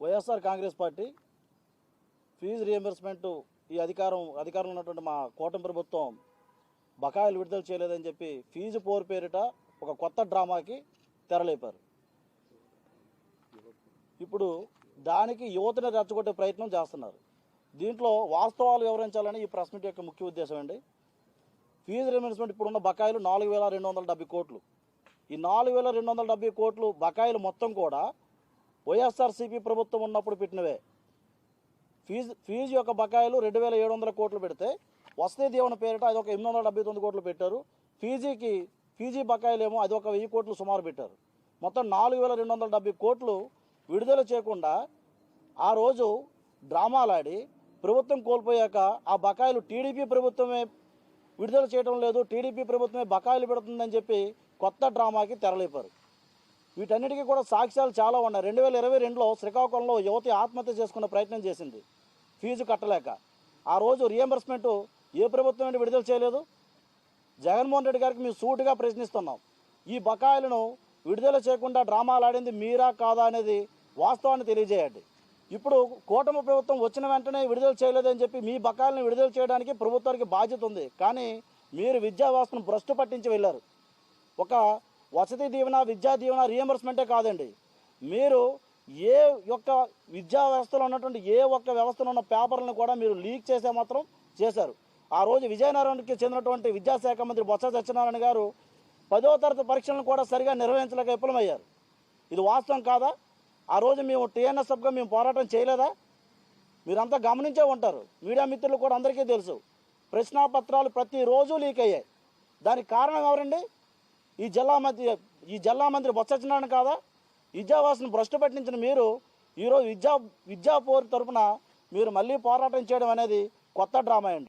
YSR Congress party fee reimbursement ఈ అధికారం అధికారంలో ఉన్నటువంటి మా కూటమి ప్రభుత్వం బకాయిలు విడుదల చేయలేదని చెప్పి ఫీజు పోరు పేరిట ఒక కొత్త డ్రామాకి తెరలేపారు. ఇప్పుడు దానికి యువతని రెచ్చగొట్టే ప్రయత్నం చేస్తున్నారు. దీంట్లో వాస్తవాలు వివరించాలని ఈ ప్రెస్ మీట్ యొక్క ముఖ్య ఉద్దేశం అండి. ఫీజు రియంబర్స్మెంట్ ఇప్పుడున్న బకాయిలు నాలుగు వేల రెండు వందల డెబ్బై కోట్లు. ఈ నాలుగు వేల రెండు వందల డెబ్బై కోట్లు బకాయిలు మొత్తం కూడా వైఎస్ఆర్సీపీ ప్రభుత్వం ఉన్నప్పుడు పెట్టినవే. ఫీజు ఫీజు యొక్క బకాయిలు రెండు వేల ఏడు వందల కోట్లు పెడితే వసతి దీవెన పేరిట అది ఒక ఎనిమిది వందల డెబ్బై తొమ్మిది కోట్లు పెట్టారు. ఫీజీకి ఫీజీ బకాయిలు ఏమో అది ఒక వెయ్యి కోట్లు సుమారు పెట్టారు. మొత్తం నాలుగు వేల రెండు వందల డెబ్బై కోట్లు విడుదల చేయకుండా ఆ రోజు డ్రామాలాడి ప్రభుత్వం కోల్పోయాక ఆ బకాయిలు టీడీపీ ప్రభుత్వమే విడుదల చేయడం లేదు టీడీపీ ప్రభుత్వమే బకాయిలు పెడుతుందని చెప్పి కొత్త డ్రామాకి తెరలేపారు. వీటన్నిటికీ కూడా సాక్ష్యాలు చాలా ఉన్నాయి. రెండు వేల ఇరవై రెండులో శ్రీకాకుళంలో యువతి ఆత్మహత్య చేసుకున్న ప్రయత్నం చేసింది. ఫీజు కట్టలేక. ఆ రోజు రియంబర్స్మెంట్ ఏ ప్రభుత్వం నుండి విడుదల చేయలేదు? జగన్మోహన్ రెడ్డి గారికి మేము సూటుగా ప్రశ్నిస్తున్నాం. ఈ బకాయిలను విడుదల చేయకుండా డ్రామాలు ఆడింది మీరా కాదా అనేది వాస్తవాన్ని తెలియజేయండి. ఇప్పుడు కూటమి ప్రభుత్వం వచ్చిన వెంటనే విడుదల చేయలేదని చెప్పి మీ బకాయిలను విడుదల చేయడానికి ప్రభుత్వానికి బాధ్యత ఉంది. కానీ మీరు విద్యా వ్యవస్థను భ్రష్టు పట్టించి వెళ్ళారు. ఒక వసతి దీవెన విద్యా దీవెన రియంబర్స్మెంటే కాదండి. మీరు ఏ యొక్క విద్యా వ్యవస్థలో ఉన్నటువంటి ఏ ఒక్క వ్యవస్థలో ఉన్న పేపర్లను కూడా మీరు లీక్ చేసే మాత్రం చేశారు. ఆ రోజు విజయనగరానికి చెందినటువంటి విద్యాశాఖ మంత్రి బొత్స సత్యనారాయణ గారు పదో తరగతి పరీక్షలను కూడా సరిగా నిర్వహించలేక విఫలమయ్యారు. ఇది వాస్తవం కాదా? ఆ రోజు మేము టీఎన్ఎస్ఎఫ్గా మేము పోరాటం చేయలేదా? మీరంతా గమనించే ఉంటారు. మీడియా మిత్రులు కూడా అందరికీ తెలుసు. ప్రశ్నాపత్రాలు ప్రతిరోజు లీక్ అయ్యాయి. దానికి కారణం ఎవరండి? ఈ జిల్లా మంత్రి ఈ జిల్లా మంత్రి బొత్స సత్యనారాయణ కాదా? విద్యావాసును భ్రష్టు పట్టించిన మీరు ఈరోజు విద్యా విద్యా పోరు మీరు మళ్ళీ పోరాటం చేయడం అనేది కొత్త డ్రామా అండి.